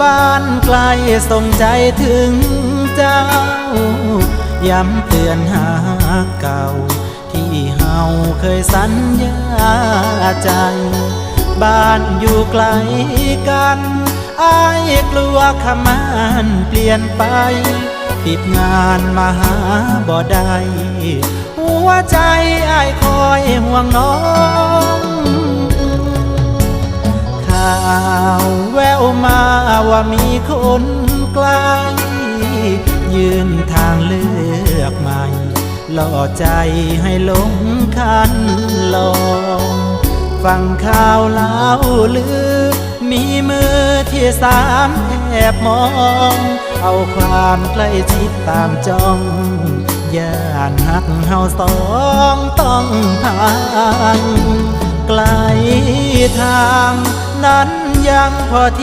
บ้านไกลส่งใจถึงเจ้า ย้ำเตือนหาเก่า ที่เฮาเคยสัญญาใจ บ้านอยู่ไกลกันอายกลัวขมานเปลี่ยนไป ติดงานมาหาบ่ได้ หัวใจอายคอยห่วงน้องาวแววมาว่ามีคนไกลยืนทางเลือกใหม่ล่อใจให้ลงคันลองฟังข่าวเล่าลือ มีมือที่สามแอบมอง เอาความใกล้ชิดตามจ้องย่านหักเฮาสองต้องพังไกลทาง นั้นยังพอที่